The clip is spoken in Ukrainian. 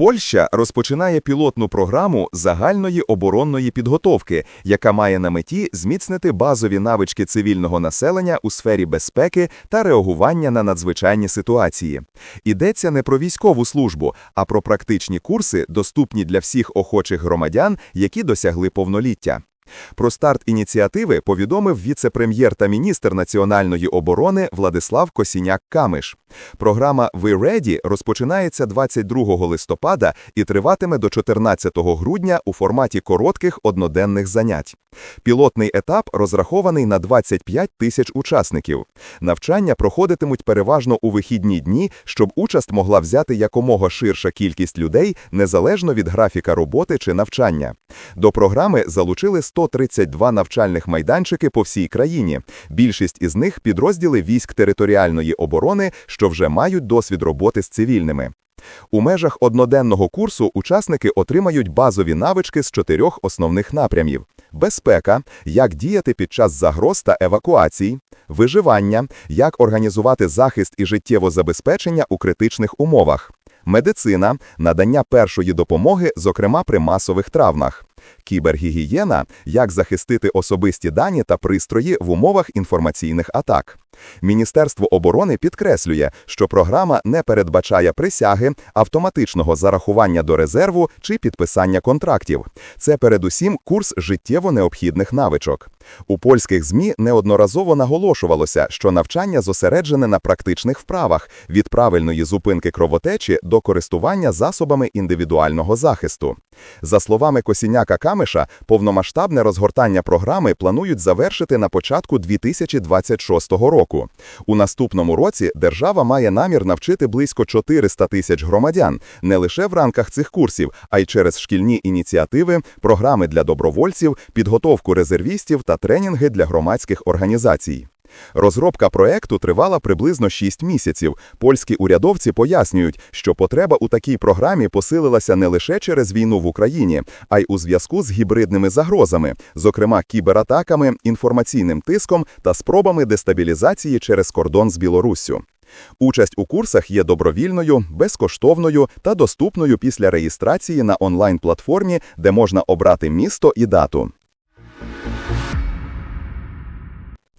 Польща розпочинає пілотну програму загальної оборонної підготовки, яка має на меті зміцнити базові навички цивільного населення у сфері безпеки та реагування на надзвичайні ситуації. Йдеться не про військову службу, а про практичні курси, доступні для всіх охочих громадян, які досягли повноліття. Про старт ініціативи повідомив віце-прем'єр та міністр національної оборони Владислав Косіняк-Камиш. Програма «We Ready» розпочинається 22 листопада і триватиме до 14 грудня у форматі коротких одноденних занять. Пілотний етап розрахований на 25 тисяч учасників. Навчання проходитимуть переважно у вихідні дні, щоб участь могла взяти якомога ширша кількість людей, незалежно від графіка роботи чи навчання. До програми залучили 132 навчальних майданчики по всій країні. Більшість із них підрозділи військ територіальної оборони, що вже мають досвід роботи з цивільними. У межах одноденного курсу учасники отримають базові навички з чотирьох основних напрямів: безпека, як діяти під час загроз та евакуацій, виживання, як організувати захист і життєве забезпечення у критичних умовах, медицина, надання першої допомоги, зокрема при масових травмах. Кібергігієна як захистити особисті дані та пристрої в умовах інформаційних атак. Міністерство оборони підкреслює, що програма не передбачає присяги, автоматичного зарахування до резерву чи підписання контрактів. Це передусім курс життєво необхідних навичок. У польських ЗМІ неодноразово наголошувалося, що навчання зосереджене на практичних вправах від правильної зупинки кровотечі до користування засобами індивідуального захисту. За словами Косіняка Камиша, повномасштабне розгортання програми планують завершити на початку 2026 року. У наступному році держава має намір навчити близько 400 тисяч громадян не лише в рамках цих курсів, а й через шкільні ініціативи, програми для добровольців, підготовку резервістів та тренінги для громадських організацій. Розробка проекту тривала приблизно 6 місяців. Польські урядовці пояснюють, що потреба у такій програмі посилилася не лише через війну в Україні, а й у зв'язку з гібридними загрозами, зокрема кібератаками, інформаційним тиском та спробами дестабілізації через кордон з Білоруссю. Участь у курсах є добровільною, безкоштовною та доступною після реєстрації на онлайн-платформі, де можна обрати місто і дату.